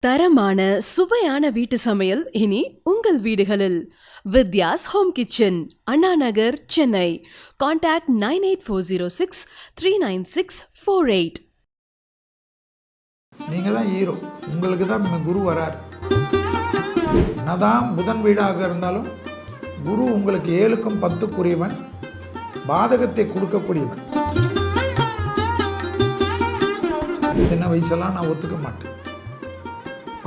தரமான சுவையான வீட்டு சமையல் இனி உங்கள் வீடுகளில். Vidya's home kitchen Anna Nagar Chennai. Contact nine eight four zero six three nine six four eight. நீங்கள் தான் ஹீரோ. உங்களுக்கு தான் ம- குரு வரார். என்னதான் புதன் வீடாக இருந்தாலும் குரு உங்களுக்கு ஏழுக்கும் பத்துக்குரியவன் பாதகத்தை கொடுக்கக்கூடியவன். சின்ன வயசெல்லாம் நான் ஒத்துக்க மாட்டேன்.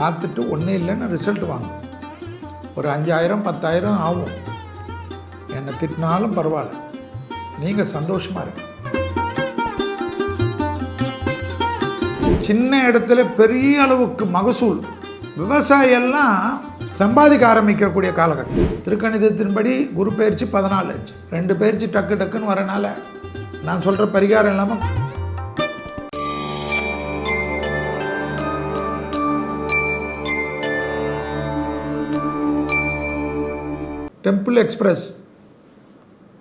பார்த்துட்டு ஒன்றும் இல்லைன்னு ரிசல்ட் வாங்கும் ஒரு அஞ்சாயிரம் பத்தாயிரம் ஆகும். என்னை திட்டினாலும் பரவாயில்ல. நீங்கள் சந்தோஷமாக இருங்க. சின்ன இடத்துல பெரிய அளவுக்கு மகசூல். விவசாயெல்லாம் சம்பாதிக்க ஆரம்பிக்கக்கூடிய காலகட்டம். திருக்கணிதத்தின்படி குரு பயிற்சி பதினாலு அஞ்சு ரெண்டு பயிற்சி டக்கு டக்குன்னு வரனால நான் சொல்கிற பரிகாரம் இல்லாமல் டெம்பிள் எக்ஸ்பிரஸ்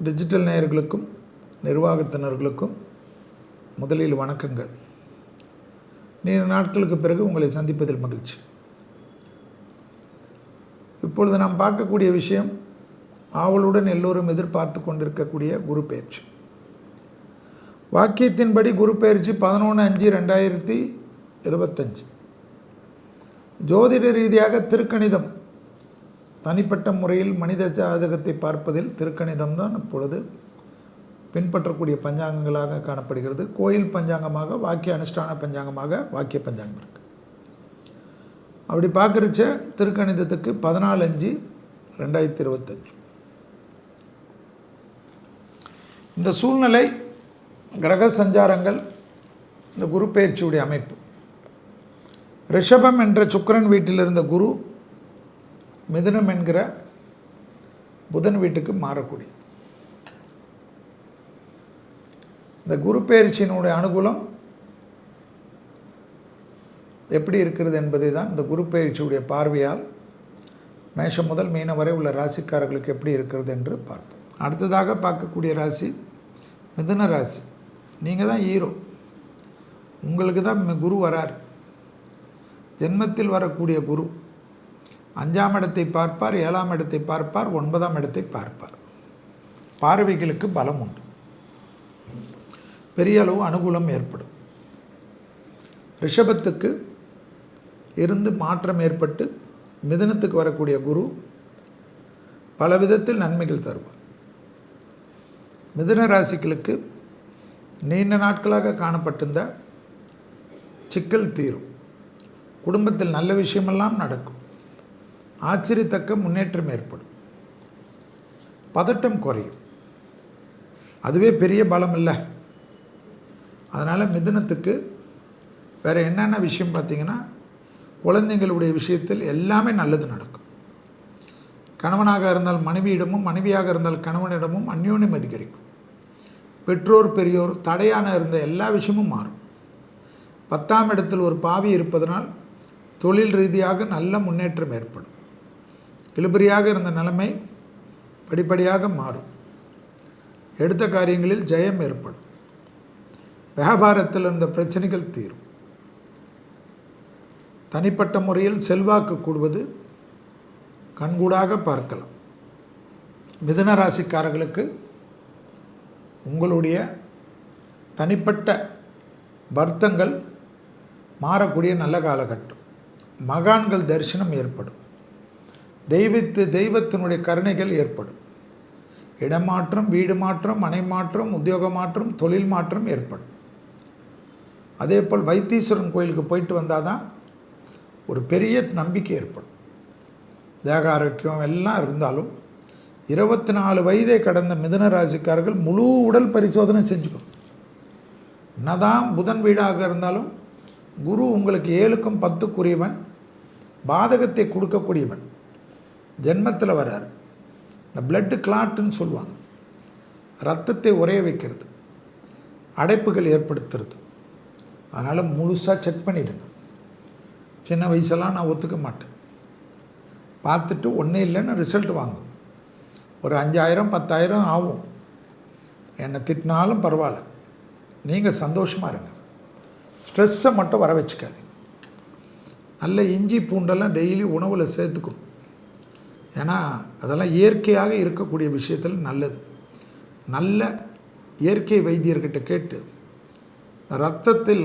டிஜிட்டல் நேயர்களுக்கும் நிர்வாகத்தினர்களுக்கும் முதலில் வணக்கங்கள். நீண்ட நாட்களுக்கு பிறகு உங்களை சந்திப்பதில் மகிழ்ச்சி. இப்பொழுது நாம் பார்க்கக்கூடிய விஷயம் ஆவலுடன் எல்லோரும் எதிர்பார்த்து கொண்டிருக்கக்கூடிய குரு பயிற்சி. வாக்கியத்தின்படி குரு பயிற்சி பதினொன்று அஞ்சு ரெண்டாயிரத்தி இருபத்தஞ்சு. ஜோதிட ரீதியாக திருக்கணிதம் தனிப்பட்ட முறையில் மனித ஜாதகத்தை பார்ப்பதில் திருக்கணிதம் தான் இப்பொழுது பின்பற்றக்கூடிய பஞ்சாங்கங்களாக காணப்படுகிறது. கோயில் பஞ்சாங்கமாக வாக்கிய அனுஷ்டான பஞ்சாங்கமாக வாக்கிய பஞ்சாங்கம் இருக்குது அப்படி பார்க்குறச்ச திருக்கணிதத்துக்கு பதினாலு அஞ்சு ரெண்டாயிரத்தி இருபத்தஞ்சு. இந்த சூழ்நிலை கிரக சஞ்சாரங்கள் இந்த குரு பயிற்சியுடைய அமைப்பு. ரிஷபம் என்ற சுக்கரன் வீட்டில் இருந்த குரு மிதுனம் என்கிற புதன் வீட்டுக்கு மாறக்கூடிய. இந்த குரு பயிற்சியினுடைய அனுகூலம் எப்படி இருக்கிறது என்பதை தான் இந்த குரு பயிற்சியுடைய பார்வையால் மேஷம் முதல் மீனம் வரை உள்ள ராசிக்காரர்களுக்கு எப்படி இருக்கிறது என்று பார்ப்போம். அடுத்ததாக பார்க்கக்கூடிய ராசி மிதுன ராசி. நீங்கள் தான் ஹீரோ உங்களுக்கு தான் குரு வரார். ஜென்மத்தில் வரக்கூடிய குரு அஞ்சாம் இடத்தை பார்ப்பார் ஏழாம் இடத்தை பார்ப்பார் ஒன்பதாம் இடத்தை பார்ப்பார். பார்வைகளுக்கு பலம் உண்டு. பெரிய அளவு அனுகூலம் ஏற்படும். ரிஷபத்துக்கு இருந்து மாற்றம் ஏற்பட்டு மிதுனத்துக்கு வரக்கூடிய குரு பல விதத்தில் நன்மைகள் தருவார். மிதுன ராசிகளுக்கு நீண்ட நாட்களாக காணப்பட்டிருந்த சிக்கல் தீரும். குடும்பத்தில் நல்ல விஷயமெல்லாம் நடக்கும். ஆச்சரியத்தக்க முன்னேற்றம் ஏற்படும். பதட்டம் குறையும். அதுவே பெரிய பலம் இல்லை அதனால் மிதுனத்துக்கு வேறு என்னென்ன விஷயம் பார்த்தீங்கன்னா குழந்தைங்களுடைய விஷயத்தில் எல்லாமே நல்லது நடக்கும். கணவனாக இருந்தால் மனைவியிடமும் மனைவியாக இருந்தால் கணவனிடமும் அந்யோன்யம் அதிகரிக்கும். பெற்றோர் பெரியோர் தடையான இருந்த எல்லா விஷயமும் மாறும். பத்தாம் இடத்தில் ஒரு பாவி இருப்பதனால் தொழில் ரீதியாக நல்ல முன்னேற்றம் ஏற்படும். இழுபறியாக இருந்த நிலைமை படிப்படியாக மாறும். எடுத்த காரியங்களில் ஜெயம் ஏற்படும். வியாபாரத்தில் இருந்த பிரச்சனைகள் தீரும். தனிப்பட்ட முறையில் செல்வாக்கு கூடுவது கண்கூடாக பார்க்கலாம். மிதன ராசிக்காரர்களுக்கு உங்களுடைய தனிப்பட்ட வர்த்தங்கள் மாறக்கூடிய நல்ல காலகட்டம். மகான்கள் தரிசனம் ஏற்படும். தெய்வத்து தெய்வத்தினுடைய கருணைகள் ஏற்படும். இடமாற்றம் வீடு மாற்றம் மனை மாற்றம் உத்தியோக மாற்றம் தொழில் மாற்றம் ஏற்படும். அதே போல் வைத்தீஸ்வரன் கோயிலுக்கு போயிட்டு வந்தால் தான் ஒரு பெரிய நம்பிக்கை ஏற்படும். தேக ஆரோக்கியம் எல்லாம் இருந்தாலும் இருபத்தி நாலு வயதை கடந்த மிதன ராசிக்காரர்கள் முழு உடல் பரிசோதனை செஞ்சுக்கணும் என்னதான் புதன் வீடாக இருந்தாலும் குரு உங்களுக்கு ஏழுக்கும் பத்துக்குரியவன் பாதகத்தை கொடுக்கக்கூடியவன். ஜென்மத்தில் வர்றார். இந்த பிளட்டு கிளாட்டுன்னு சொல்லுவாங்க. ரத்தத்தை உறைய வைக்கிறது. அடைப்புகள் ஏற்படுத்துறது. அதனால் முழுசாக செக் பண்ணிவிடுங்க சின்ன வயசெல்லாம் நான் ஒத்துக்க மாட்டேன். பார்த்துட்டு ஒன்றே இல்லைன்னு ரிசல்ட் வாங்கும். ஒரு அஞ்சாயிரம் பத்தாயிரம் ஆகும். என்னை திட்டினாலும் பரவாயில்ல. நீங்கள் சந்தோஷமாக இருங்க. ஸ்ட்ரெஸ்ஸை மட்டும் வர வச்சுக்காது நல்ல இஞ்சி பூண்டெல்லாம் டெய்லி உணவில் சேர்த்துக்கணும். ஏன்னா அதெல்லாம் இயற்கையாக இருக்கக்கூடிய விஷயத்தில் நல்லது. நல்ல இயற்கை வைத்தியர்கிட்ட கேட்டு ரத்தத்தில்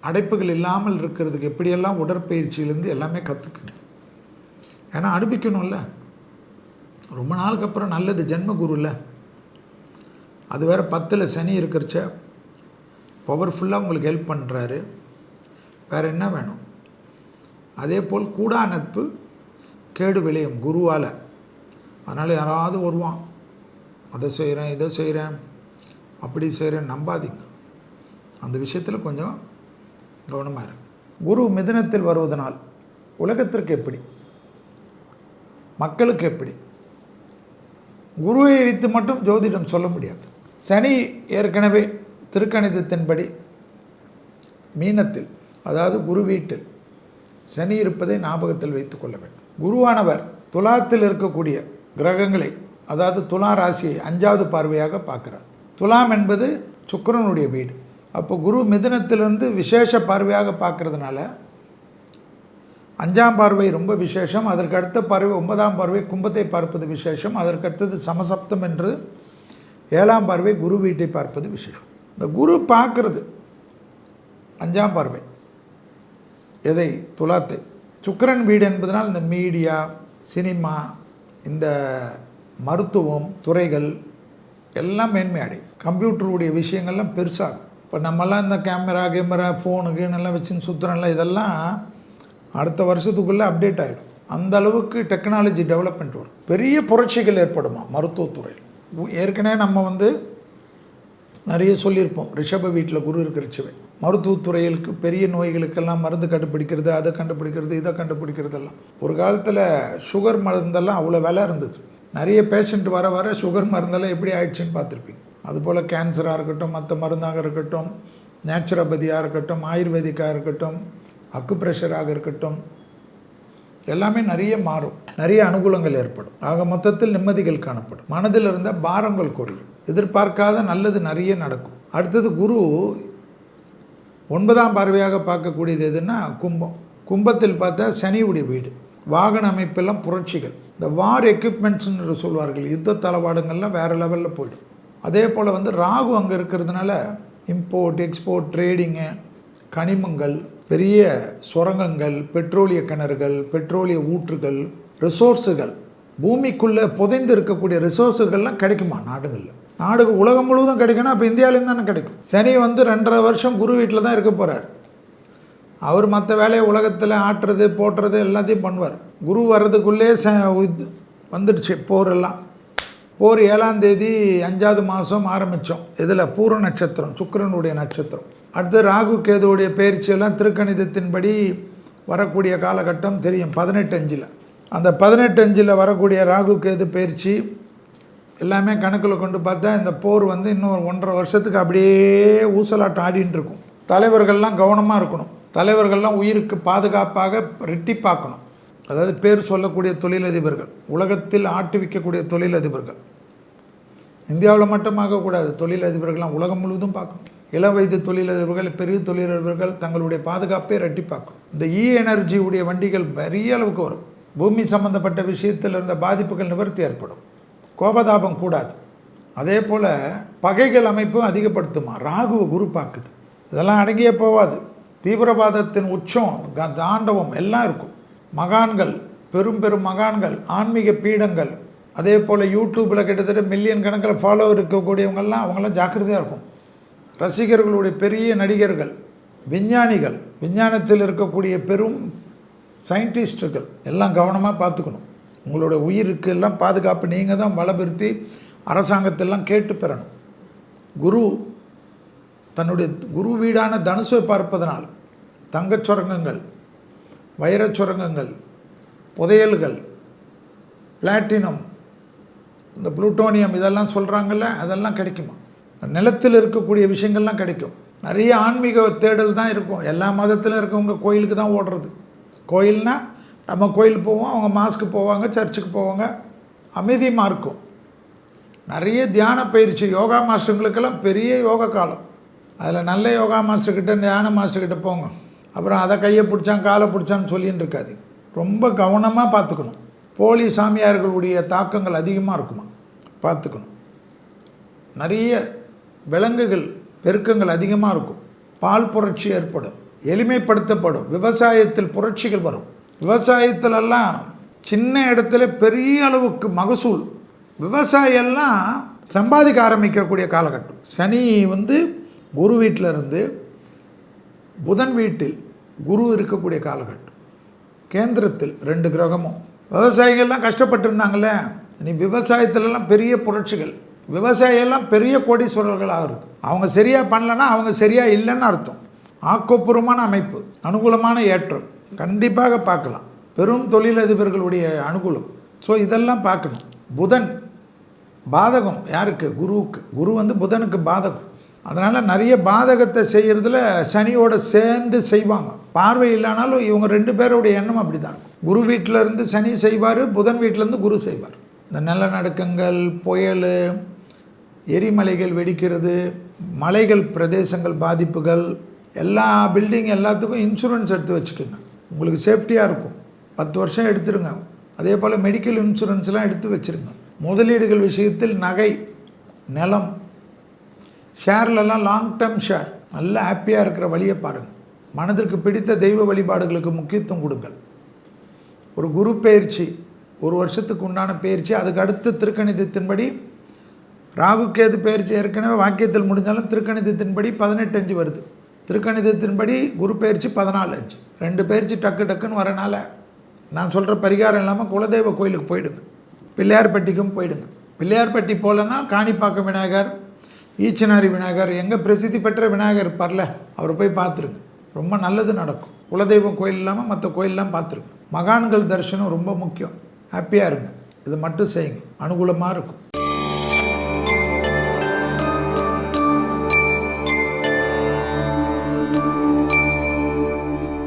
அடைப்புகள் இல்லாமல் இருக்கிறதுக்கு எப்படியெல்லாம் உடற்பயிற்சியிலேருந்து எல்லாமே கற்றுக்குங்க ஏன்னா அனுப்பிக்கணும்ல ரொம்ப நாளுக்கு அப்புறம் நல்லது ஜென்ம குருவில் அது வேறு பத்தில் சனி இருக்கிறச்ச பவர்ஃபுல்லாக உங்களுக்கு ஹெல்ப் பண்ணுறாரு வேறு என்ன வேணும்? அதே போல் கூடா நட்பு கேடு விளையும் குருவால். அதனால் யாராவது வருவான். அதை செய்கிறேன் இதை செய்கிறேன் அப்படி செய்கிறேன் நம்பாதீங்க. அந்த விஷயத்தில் கொஞ்சம் கவனமாக இருக்கு குரு மிதனத்தில் வருவதனால் உலகத்திற்கு எப்படி? மக்களுக்கு எப்படி? குருவை வைத்து மட்டும் ஜோதிடம் சொல்ல முடியாது. சனி ஏற்கனவே திருக்கணிதத்தின்படி மீனத்தில் அதாவது குரு வீட்டில் சனி இருப்பதை ஞாபகத்தில் வைத்துக்கொள்ள வேண்டும். குருவானவர் துலாத்தில் இருக்கக்கூடிய கிரகங்களை அதாவது துலா ராசியை அஞ்சாவது பார்வையாக பார்க்குறார். துலாம் என்பது சுக்கரனுடைய வீடு. அப்போ குரு மிதனத்திலிருந்து விசேஷ பார்வையாக பார்க்கறதுனால அஞ்சாம் பார்வை ரொம்ப விசேஷம் அதற்கு அடுத்த பார்வை ஒன்பதாம் பார்வை கும்பத்தை பார்ப்பது விசேஷம் அதற்கு அடுத்தது சமசப்தம் என்று ஏழாம் பார்வை குரு வீட்டை பார்ப்பது விசேஷம். இந்த குரு பார்க்கறது அஞ்சாம் பார்வை. எதை? துலாத்தை. சுக்கரன் வீடு என்பதனால் இந்த மீடியா சினிமா இந்த மருத்துவம் துறைகள் எல்லாம் மேன்மை அடையும் கம்ப்யூட்டருடைய விஷயங்கள்லாம் பெருசாகும். இப்போ நம்மலாம் இந்த கேமரா கேமரா ஃபோனு கீனெல்லாம் வச்சுன்னு சுற்றுறோம்ல இதெல்லாம் அடுத்த வருஷத்துக்குள்ளே அப்டேட் ஆகிடும் அந்த அளவுக்கு டெக்னாலஜி டெவலப்மெண்ட் வரும். பெரிய புரட்சிகள் ஏற்படுமா மருத்துவத்துறையில்? ஏற்கனவே நம்ம வந்து நிறைய சொல்லியிருப்போம். ரிஷப வீட்டில் குரு இருக்கிறச்சுவே மருத்துவத்துறைகளுக்கு பெரிய நோய்களுக்கெல்லாம் மருந்து கண்டுபிடிக்கிறது அதை கண்டுபிடிக்கிறது இதை கண்டுபிடிக்கிறதெல்லாம். ஒரு காலத்தில் சுகர் மருந்தெல்லாம் அவ்வளோ விலை இருந்தது. நிறைய பேஷண்ட் வர வர சுகர் மருந்தெல்லாம் எப்படி ஆயிடுச்சுன்னு பார்த்துருப்பீங்க. அதுபோல் கேன்சராக இருக்கட்டும் மற்ற மருந்தாக இருக்கட்டும் நேச்சுரோபதியாக இருக்கட்டும் ஆயுர்வேதிக்காக இருக்கட்டும் அக்குப்ரெஷராக இருக்கட்டும் எல்லாமே நிறைய மாறும். நிறைய அனுகூலங்கள் ஏற்படும். ஆக மொத்தத்தில் நிம்மதிகள் காணப்படும். மனதில் இருந்த பாரங்கள் குறையும். எதிர்பார்க்காத நல்லது நிறைய நடக்கும். அடுத்தது குரு ஒன்பதாம் பார்வையாக பார்க்கக்கூடியது எதுன்னா கும்பம். கும்பத்தில் பார்த்தா சனியுடைய வீடு. வாகன அமைப்பெல்லாம் புரட்சிகள். இந்த வார் எக்யூப்மெண்ட்ஸ்னு சொல்வார்கள். யுத்த தளவாடங்கள்லாம் வேறு லெவலில் போய்டும். அதே போல் வந்து ராகு அங்கே இருக்கிறதுனால இம்போர்ட் எக்ஸ்போர்ட் ட்ரேடிங்கு கனிமங்கள் பெரிய சுரங்கங்கள் பெட்ரோலிய கிணறுகள் பெட்ரோலிய ஊற்றுகள் ரிசோர்ஸுகள் பூமிக்குள்ளே புதைந்து இருக்கக்கூடிய ரிசோர்ஸுகள்லாம் கிடைக்குமா? நாடுகளில். நாடு உலகம் முழுவதும் கிடைக்கணும் அப்போ இந்தியாவிலேருந்து தானே கிடைக்கும். சனி வந்து ரெண்டரை வருஷம் குரு வீட்டில் தான் இருக்க போகிறார் அவர் மற்ற வேலையை உலகத்தில் ஆட்டுறது போட்டுறது எல்லாத்தையும் பண்ணுவார். குரு வர்றதுக்குள்ளே ச இது வந்துடுச்சு போர் எல்லாம். போர் ஏழாம் தேதி அஞ்சாவது மாதம் ஆரம்பித்தோம் இதில் பூர நட்சத்திரம் சுக்கரனுடைய நட்சத்திரம். அடுத்து ராகு கேதுவுடைய பயிற்சியெல்லாம் திருக்கணிதத்தின்படி வரக்கூடிய காலகட்டம் தெரியும் பதினெட்டு அஞ்சில். அந்த பதினெட்டு அஞ்சில் வரக்கூடிய ராகு கேது பயிற்சி எல்லாமே கணக்கில் கொண்டு பார்த்தா இந்த போர் வந்து இன்னும் ஒன்றரை வருஷத்துக்கு அப்படியே ஊசலாட்டம் ஆடின்னு இருக்கும். தலைவர்கள்லாம் கவனமாக இருக்கணும். தலைவர்கள்லாம் உயிருக்கு பாதுகாப்பாக ரெட்டிப்பாக்கணும் அதாவது பேர் சொல்லக்கூடிய தொழிலதிபர்கள் உலகத்தில் ஆட்டுவிக்கக்கூடிய தொழிலதிபர்கள். இந்தியாவில் மட்டும் ஆகக்கூடாது. தொழிலதிபர்கள்லாம் உலகம் முழுவதும் பார்க்கணும். இளம் வயது தொழிலதிபர்கள் பெரிய தொழிலதிபர்கள் தங்களுடைய பாதுகாப்பை ரெட்டிப்பாக்கும் இந்த e இ எனர்ஜியுடைய வண்டிகள் பெரிய அளவுக்கு வரும். பூமி சம்பந்தப்பட்ட விஷயத்தில் இருந்த பாதிப்புகள் நிவர்த்தி ஏற்படும். கோபதாபம் கூடாது. அதே போல் பகைகள் அமைப்பும் அதிகப்படுத்துமா? ராகுவ குரு பார்க்குது. இதெல்லாம் அடங்கியே போவாது. தீவிரவாதத்தின் உச்சம் க- தாண்டவம் எல்லாம் இருக்கும். மகான்கள் பெரும் பெரும் மகான்கள் ஆன்மீக பீடங்கள் அதே போல் யூடியூப்பில் கிட்டத்தட்ட மில்லியன் கணக்கில் ஃபாலோ இருக்கக்கூடியவங்கெல்லாம் அவங்களாம் ஜாக்கிரதையாக இருக்கும். ரசிகர்களுடைய பெரிய நடிகர்கள் விஞ்ஞானிகள் விஞ்ஞானத்தில் இருக்கக்கூடிய பெரும் சயின்டிஸ்டுகள் எல்லாம் கவனமாக பார்த்துக்கணும். உங்களோட உயிருக்கு எல்லாம் பாதுகாப்பு நீங்கள் தான் பலப்படுத்தி அரசாங்கத்தெல்லாம் கேட்டு பெறணும். குரு தன்னுடைய குரு வீடான தனுசை பார்ப்பதனால் தங்கச் சுரங்கங்கள் வைரச் சுரங்கங்கள் புதையல்கள் பிளாட்டினம் இந்த புளூட்டோனியம் இதெல்லாம் சொல்கிறாங்கல்ல அதெல்லாம் கிடைக்குமா? நிலத்தில் இருக்கக்கூடிய விஷயங்கள்லாம் கிடைக்கும். நிறைய ஆன்மீக தேடல் தான் இருக்கும். எல்லா மதத்திலும் இருக்கவங்க கோயிலுக்கு தான் ஓடுறது. கோயில்னா நம்ம கோயில் போவோம் அவங்க மாஸ்க்கு போவாங்க சர்ச்சுக்கு போவாங்க. அமைதியமாக இருக்கும். நிறைய தியான பயிற்சி யோகா மாஸ்டருங்களுக்கெல்லாம் பெரிய யோகா காலம். அதில் நல்ல யோகா மாஸ்டர்கிட்ட தியான மாஸ்டர்கிட்ட போங்க. அப்புறம் அதை கையை பிடிச்சான் காலை பிடிச்சான்னு சொல்லின்னு இருக்காது. ரொம்ப கவனமாக பார்த்துக்கணும். போலி சாமியார்களுடைய தாக்கங்கள் அதிகமாக இருக்குமா? பார்த்துக்கணும். நிறைய விலங்குகள் பெருக்கங்கள் அதிகமாக இருக்கும். பால் புரட்சி ஏற்படும். எளிமைப்படுத்தப்படும். விவசாயத்தில் புரட்சிகள் வரும். விவசாயத்திலெல்லாம் சின்ன இடத்துல பெரிய அளவுக்கு மகசூல். விவசாயெல்லாம் சம்பாதிக்க ஆரம்பிக்கக்கூடிய காலகட்டம். சனி வந்து குரு வீட்டில் இருந்து புதன் வீட்டில் குரு இருக்கக்கூடிய காலகட்டம். கேந்திரத்தில் ரெண்டு கிரகமும். விவசாயிகள்லாம் கஷ்டப்பட்டிருந்தாங்களே நீ விவசாயத்துலலாம் பெரிய புரட்சிகள். விவசாயெல்லாம் பெரிய கோடீஸ்வரர்கள் ஆகுறது. அவங்க சரியாக பண்ணலன்னா அவங்க சரியாக இல்லைன்னு அர்த்தம். ஆக்கப்பூர்வமான அமைப்பு. அனுகூலமான ஏற்றம். கண்டிப்பாக பார்க்கலாம். பெரும் தொழிலதிபர்களுடைய அனுகூலம். ஸோ இதெல்லாம் பார்க்கணும். புதன் பாதகம் யாருக்கு? குருவுக்கு. குரு வந்து புதனுக்கு பாதகம். அதனால் நிறைய பாதகத்தை செய்கிறதுல சனியோட சேர்ந்து செய்வாங்க. பார்வை இல்லைனாலும் இவங்க ரெண்டு பேருடைய எண்ணம் அப்படி தான் இருக்கும் குரு வீட்டிலேருந்து சனி செய்வார் புதன் வீட்டிலேருந்து குரு செய்வார். இந்த நிலநடுக்கங்கள் புயல் எரிமலைகள் வெடிக்கிறது மலைகள் பிரதேசங்கள் பாதிப்புகள் எல்லா பில்டிங் எல்லாத்துக்கும் இன்சூரன்ஸ் எடுத்து வச்சுக்கோங்க. உங்களுக்கு சேஃப்டியாக இருக்கும். பத்து வருஷம் எடுத்துருங்க. அதே போல் மெடிக்கல் இன்சூரன்ஸ்லாம் எடுத்து வச்சுருங்க. முதலீடுகள் விஷயத்தில் நகை நிலம் ஷேர்லலாம் லாங் டேர்ம் ஷேர் நல்ல ஹாப்பியாக இருக்கிற வழியை பாருங்கள் மனதிற்கு பிடித்த தெய்வ வழிபாடுகளுக்கு முக்கியத்துவம் கொடுங்கள். ஒரு குரு பயிற்சி ஒரு வருஷத்துக்கு உண்டான பயிற்சி அதுக்கு அடுத்து திருக்கணிதத்தின்படி ராகு கேது பயிற்சி ஏற்கனவே வாக்கியத்தில் முடிஞ்சாலும் திருக்கணிதத்தின்படி பதினெட்டு அஞ்சு வருது. திருக்கணிதத்தின்படி குரு பயிற்சி பதினாலு அஞ்சு. ரெண்டு பயிற்சி டக்கு டக்குன்னு வரனால நான் சொல்கிற பரிகாரம் இல்லாமல் குலதெய்வ கோயிலுக்கு போயிடுங்க. பிள்ளையார்பட்டிக்கும் போயிடுங்க. பிள்ளையார்பட்டி போகலன்னா காணிப்பாக்கம் விநாயகர் ஈச்சனாரி விநாயகர் எங்கே பிரசித்தி பெற்ற விநாயகர் இருப்பார்ல அவரை போய் பார்த்துருங்க. ரொம்ப நல்லது நடக்கும். குலதெய்வம் கோயில் இல்லாமல் மற்ற கோயிலெலாம் பார்த்துருங்க. மகான்கள் தரிசனம் ரொம்ப முக்கியம். ஹாப்பியாக இருங்க. இதை மட்டும் செய்யுங்க. அனுகூலமாக இருக்கும்.